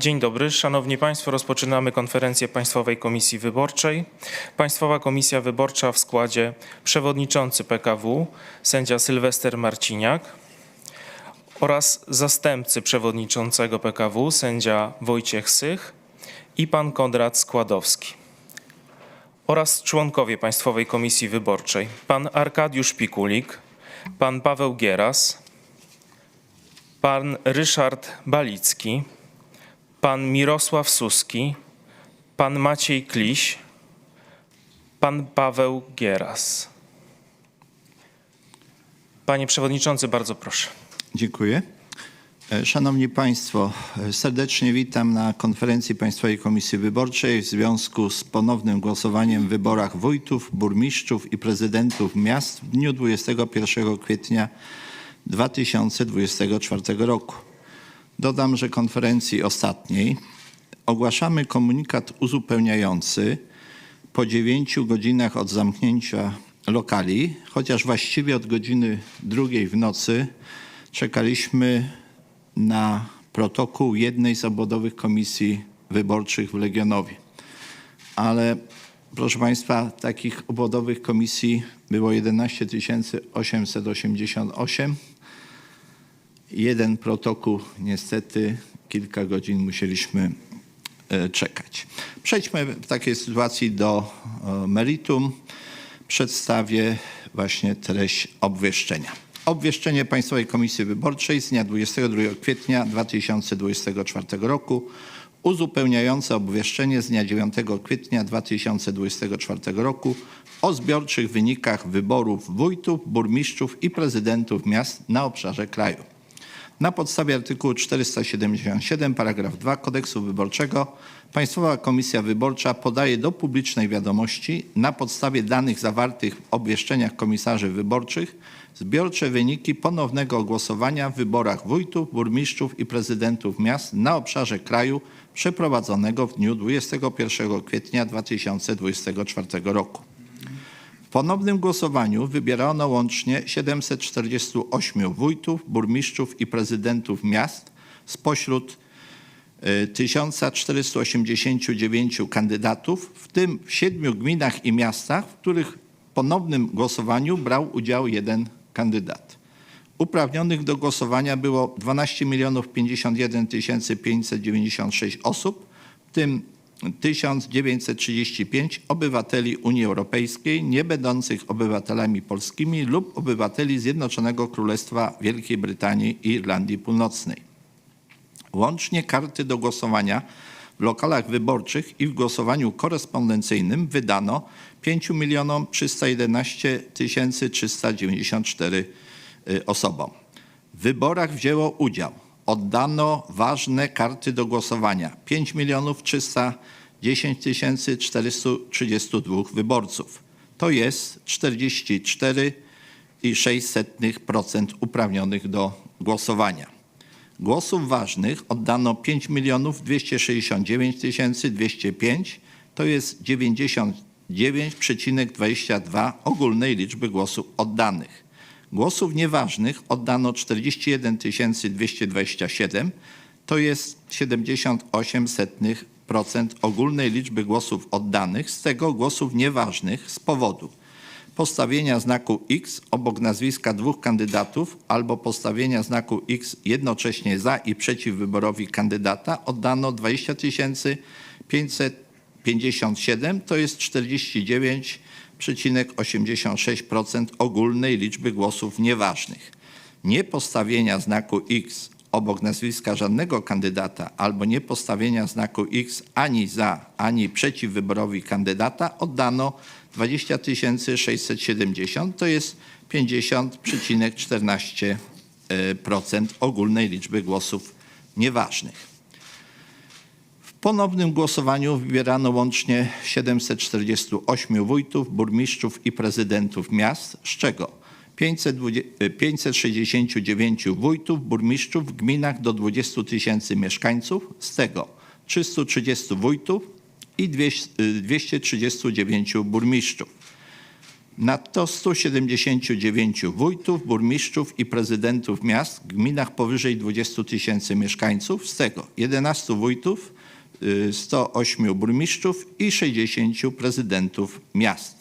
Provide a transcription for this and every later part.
Dzień dobry, Szanowni Państwo. Rozpoczynamy konferencję Państwowej Komisji Wyborczej. Państwowa Komisja Wyborcza w składzie przewodniczący PKW, sędzia Sylwester Marciniak oraz zastępcy przewodniczącego PKW, sędzia Wojciech Sych i pan Konrad Składowski oraz członkowie Państwowej Komisji Wyborczej, pan Arkadiusz Pikulik, pan Paweł Gieras, pan Ryszard Balicki, pan Mirosław Suski, pan Maciej Kliś, pan Paweł Gieras. Panie Przewodniczący, bardzo proszę. Dziękuję. E, Szanowni Państwo, e, serdecznie witam na konferencji Państwowej Komisji Wyborczej w związku z ponownym głosowaniem w wyborach wójtów, burmistrzów i prezydentów miast w dniu 21 kwietnia 2024 roku. Dodam, że konferencji ostatniej ogłaszamy komunikat uzupełniający po 9 godzinach od zamknięcia lokali, chociaż właściwie od godziny drugiej w nocy czekaliśmy na protokół jednej z obwodowych komisji wyborczych w Legionowie. Ale proszę Państwa, takich obwodowych komisji było 11 888. Jeden protokół niestety kilka godzin musieliśmy e, czekać. Przejdźmy w takiej sytuacji do e, meritum. Przedstawię właśnie treść obwieszczenia. Obwieszczenie Państwowej Komisji Wyborczej z dnia 22 kwietnia 2024 roku uzupełniające obwieszczenie z dnia 9 kwietnia 2024 roku o zbiorczych wynikach wyborów wójtów, burmistrzów i prezydentów miast na obszarze kraju. Na podstawie artykułu 477 paragraf 2 Kodeksu Wyborczego Państwowa Komisja Wyborcza podaje do publicznej wiadomości na podstawie danych zawartych w obwieszczeniach komisarzy wyborczych zbiorcze wyniki ponownego głosowania w wyborach wójtów, burmistrzów i prezydentów miast na obszarze kraju przeprowadzonego w dniu 21 kwietnia 2024 roku. Ponownym głosowaniu wybierano łącznie 748 wójtów, burmistrzów i prezydentów miast spośród y, 1489 kandydatów, w tym w siedmiu gminach i miastach, w których w ponownym głosowaniu brał udział jeden kandydat. Uprawnionych do głosowania było 12 51 596 osób, w tym 1935 obywateli Unii Europejskiej, nie będących obywatelami polskimi lub obywateli Zjednoczonego Królestwa Wielkiej Brytanii i Irlandii Północnej. Łącznie karty do głosowania w lokalach wyborczych i w głosowaniu korespondencyjnym wydano 5 311 394 y, osobom. W wyborach wzięło udział, oddano ważne karty do głosowania 5 310 432 wyborców. To jest 44,6% uprawnionych do głosowania. Głosów ważnych oddano 5 269 205, to jest 99,22 ogólnej liczby głosów oddanych. Głosów nieważnych oddano 41 227, to jest 78% ogólnej liczby głosów oddanych, z tego głosów nieważnych z powodu postawienia znaku X obok nazwiska dwóch kandydatów albo postawienia znaku X jednocześnie za i przeciw wyborowi kandydata oddano 20 557, to jest 49,86% ogólnej liczby głosów nieważnych. Niepostawienia znaku X obok nazwiska żadnego kandydata albo niepostawienia znaku X ani za, ani przeciw wyborowi kandydata oddano 20 670, to jest 50,14% ogólnej liczby głosów nieważnych. Ponownym głosowaniu wybierano łącznie 748 wójtów, burmistrzów i prezydentów miast, z czego 520 569 wójtów, burmistrzów w gminach do 20 tysięcy mieszkańców, z tego 330 wójtów i 200 239 burmistrzów. Nadto 179 wójtów, burmistrzów i prezydentów miast w gminach powyżej 20 tysięcy mieszkańców, z tego 11 wójtów, 108 burmistrzów i 60 prezydentów miast.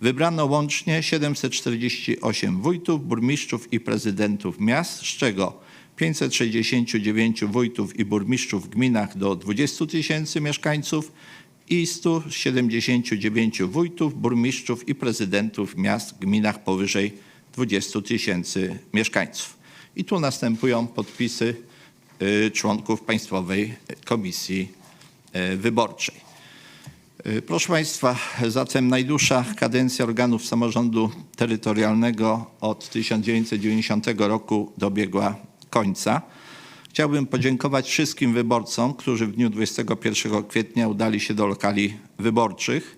Wybrano łącznie 748 wójtów, burmistrzów i prezydentów miast, z czego 569 wójtów i burmistrzów w gminach do 20 tysięcy mieszkańców i 179 wójtów, burmistrzów i prezydentów miast w gminach powyżej 20 tysięcy mieszkańców. I tu następują podpisy członków Państwowej Komisji y, Wyborczej. Y, Proszę Państwa, zatem najdłuższa kadencja organów samorządu terytorialnego od 1990 roku dobiegła końca. Chciałbym podziękować wszystkim wyborcom, którzy w dniu 21 kwietnia udali się do lokali wyborczych.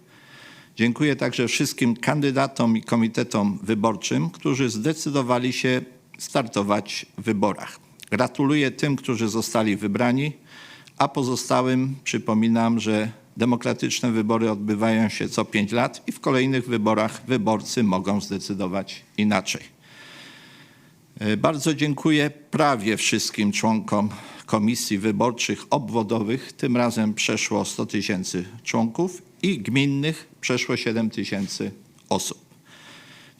Dziękuję także wszystkim kandydatom i komitetom wyborczym, którzy zdecydowali się startować w wyborach. Gratuluję tym, którzy zostali wybrani, a pozostałym przypominam, że demokratyczne wybory odbywają się co pięć lat i w kolejnych wyborach wyborcy mogą zdecydować inaczej. E, Bardzo dziękuję prawie wszystkim członkom komisji wyborczych obwodowych. Tym razem przeszło 100 tysięcy członków i gminnych przeszło 7 tysięcy osób.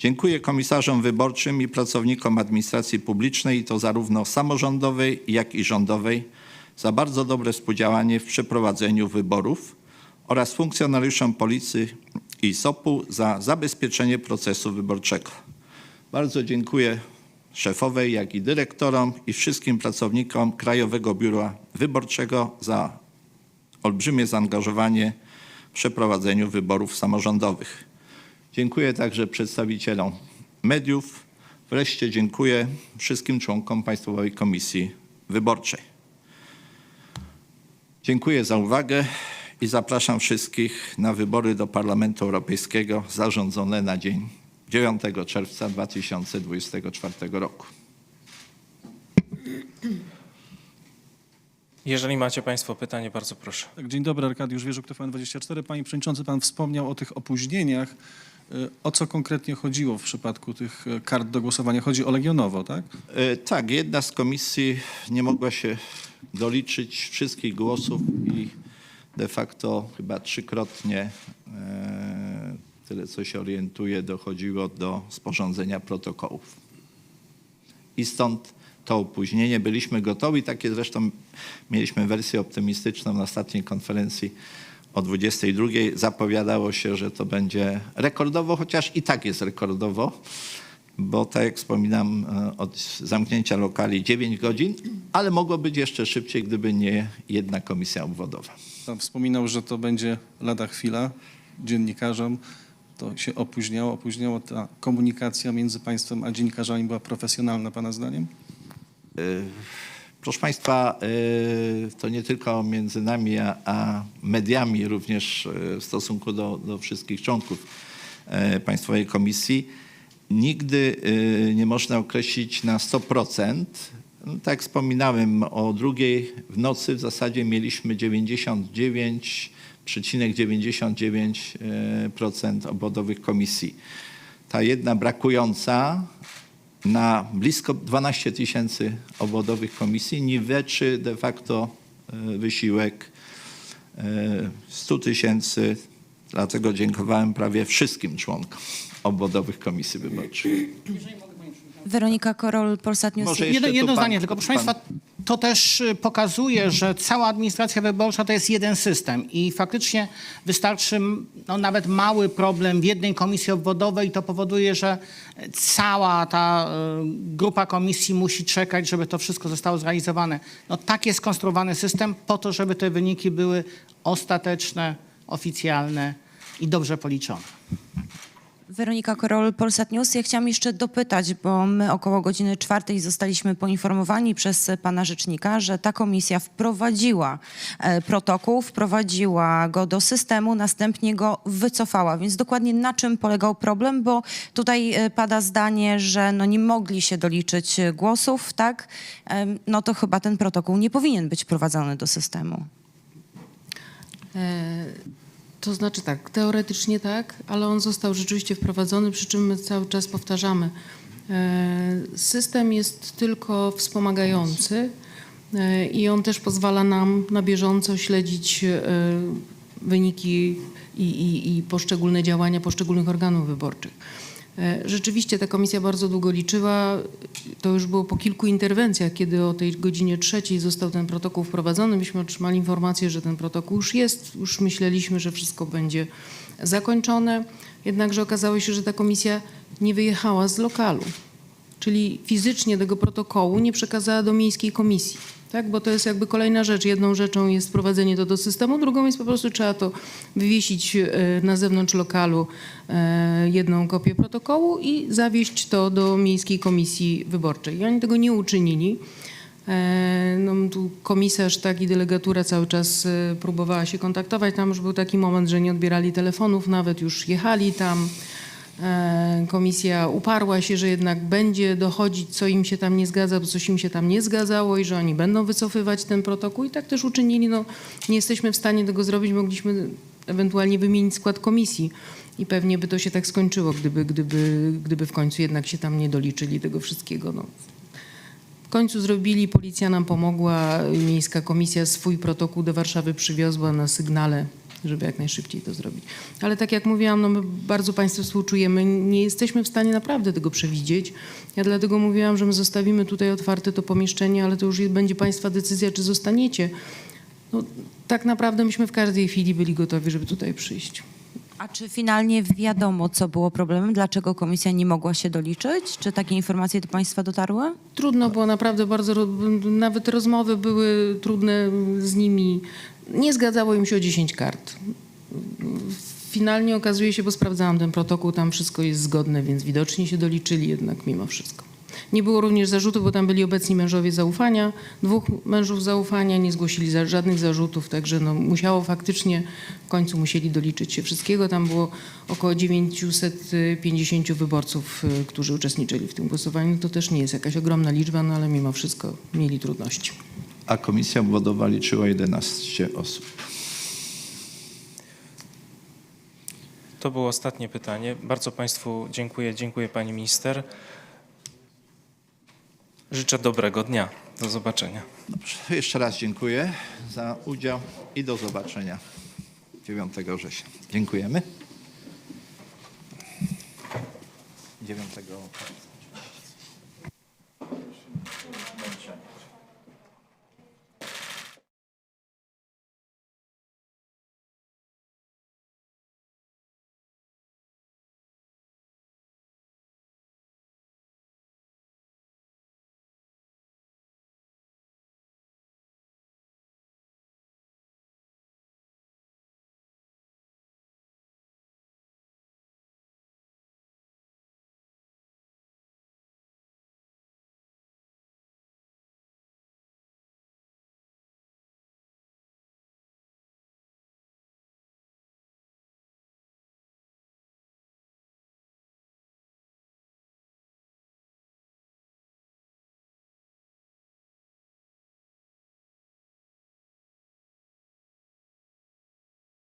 Dziękuję komisarzom wyborczym i pracownikom administracji publicznej, i to zarówno samorządowej, jak i rządowej, za bardzo dobre współdziałanie w przeprowadzeniu wyborów oraz funkcjonariuszom Policji i SOP-u za zabezpieczenie procesu wyborczego. Bardzo dziękuję szefowej, jak i dyrektorom i wszystkim pracownikom Krajowego Biura Wyborczego za olbrzymie zaangażowanie w przeprowadzeniu wyborów samorządowych. Dziękuję także przedstawicielom mediów. Wreszcie dziękuję wszystkim członkom Państwowej Komisji Wyborczej. Dziękuję za uwagę i zapraszam wszystkich na wybory do Parlamentu Europejskiego zarządzone na dzień 9 czerwca 2024 roku. Jeżeli macie Państwo pytanie, bardzo proszę. Tak, Dzień dobry, Arkadiusz Wierzuk, TVN24. Panie Przewodniczący, Pan wspomniał o tych opóźnieniach. Y, O co konkretnie chodziło w przypadku tych y, kart do głosowania? Chodzi o Legionowo, tak? E, Tak, jedna z komisji nie mogła się doliczyć wszystkich głosów i de facto chyba trzykrotnie, e, tyle co się orientuje, dochodziło do sporządzenia protokołów. I stąd to opóźnienie. Byliśmy gotowi, takie zresztą mieliśmy wersję optymistyczną na ostatniej konferencji o 22. Zapowiadało się, że to będzie rekordowo, chociaż i tak jest rekordowo, bo tak jak wspominam, e, od zamknięcia lokali 9 godzin, ale mogło być jeszcze szybciej, gdyby nie jedna komisja obwodowa. Pan wspominał, że to będzie lada chwila dziennikarzom. To się opóźniało, opóźniało. Ta komunikacja między państwem a dziennikarzami była profesjonalna, Pana zdaniem? Proszę Państwa, y, to nie tylko między nami a, mediami, również y, w stosunku do, do wszystkich członków y, Państwowej Komisji. Nigdy nie można określić na 100%. No, tak jak wspominałem, o drugiej w nocy w zasadzie mieliśmy 99,99% obwodowych komisji. Ta jedna brakująca na blisko 12 tysięcy obwodowych komisji niweczy de facto e, wysiłek e, 100 tysięcy. Dlatego dziękowałem prawie wszystkim członkom obwodowych komisji wyborczych. Weronika Korol, Polsat News. Może jeszcze Jedno, tu jedno pan- zdanie tylko. Proszę pan- Państwa, to też y, pokazuje, że cała administracja wyborcza to jest jeden system i faktycznie wystarczy no, nawet mały problem w jednej komisji obwodowej i to powoduje, że cała ta y, grupa komisji musi czekać, żeby to wszystko zostało zrealizowane. No, tak jest skonstruowany system po to, żeby te wyniki były ostateczne, oficjalne i dobrze policzone. Weronika Korol, Polsat News. Ja chciałam jeszcze dopytać, bo my około godziny czwartej zostaliśmy poinformowani przez pana rzecznika, że ta komisja wprowadziła e, protokół, wprowadziła go do systemu, następnie go wycofała. Więc dokładnie na czym polegał problem? Bo tutaj e, pada zdanie, że no nie mogli się doliczyć e, głosów, tak? No to chyba ten protokół nie powinien być wprowadzony do systemu. To znaczy tak, teoretycznie tak, ale on został rzeczywiście wprowadzony, przy czym my cały czas powtarzamy. e, System jest tylko wspomagający e, i on też pozwala nam na bieżąco śledzić e, wyniki i, i, i poszczególne działania poszczególnych organów wyborczych. E, Rzeczywiście ta komisja bardzo długo liczyła. To już było po kilku interwencjach, kiedy o tej godzinie trzeciej został ten protokół wprowadzony. Myśmy otrzymali informację, że ten protokół już jest. Już myśleliśmy, że wszystko będzie zakończone. Jednakże okazało się, że ta komisja nie wyjechała z lokalu. Czyli fizycznie tego protokołu nie przekazała do miejskiej komisji. Tak, bo to jest jakby kolejna rzecz. Jedną rzeczą jest wprowadzenie to do systemu, drugą jest po prostu trzeba to wywiesić e, na zewnątrz lokalu e, jedną kopię protokołu i zawieźć to do miejskiej komisji wyborczej. I oni tego nie uczynili. E, No, tu komisarz tak i delegatura cały czas próbowała się kontaktować. Tam już był taki moment, że nie odbierali telefonów, nawet już jechali tam. E, Komisja uparła się, że jednak będzie dochodzić, co im się tam nie zgadza, bo coś im się tam nie zgadzało i że oni będą wycofywać ten protokół. I tak też uczynili. No, nie jesteśmy w stanie tego zrobić. Mogliśmy ewentualnie wymienić skład komisji i pewnie by to się tak skończyło, gdyby, gdyby, gdyby w końcu jednak się tam nie doliczyli tego wszystkiego. No. W końcu zrobili, policja nam pomogła, miejska komisja swój protokół do Warszawy przywiozła na sygnale, żeby jak najszybciej to zrobić. Ale tak jak mówiłam, no my bardzo Państwu współczujemy, nie jesteśmy w stanie naprawdę tego przewidzieć. Ja dlatego mówiłam, że my zostawimy tutaj otwarte to pomieszczenie, ale to już będzie Państwa decyzja, czy zostaniecie. No, tak naprawdę myśmy w każdej chwili byli gotowi, żeby tutaj przyjść. A czy finalnie wiadomo, co było problemem? Dlaczego komisja nie mogła się doliczyć? Czy takie informacje do Państwa dotarły? Trudno było naprawdę bardzo, nawet rozmowy były trudne z nimi. Nie zgadzało im się o 10 kart. Finalnie okazuje się, bo sprawdzałam ten protokół, tam wszystko jest zgodne, więc widocznie się doliczyli jednak mimo wszystko. Nie było również zarzutów, bo tam byli obecni mężowie zaufania. Dwóch mężów zaufania nie zgłosili za, żadnych zarzutów, także no, musiało faktycznie, w końcu musieli doliczyć się wszystkiego. Tam było około 950 wyborców, y, którzy uczestniczyli w tym głosowaniu. To też nie jest jakaś ogromna liczba, no ale mimo wszystko mieli trudności. A komisja obwodowa liczyła 11 osób. To było ostatnie pytanie. Bardzo Państwu dziękuję. Dziękuję Pani Minister. Życzę dobrego dnia. Do zobaczenia. Dobrze, jeszcze raz dziękuję za udział i do zobaczenia 9 września. Dziękujemy. 9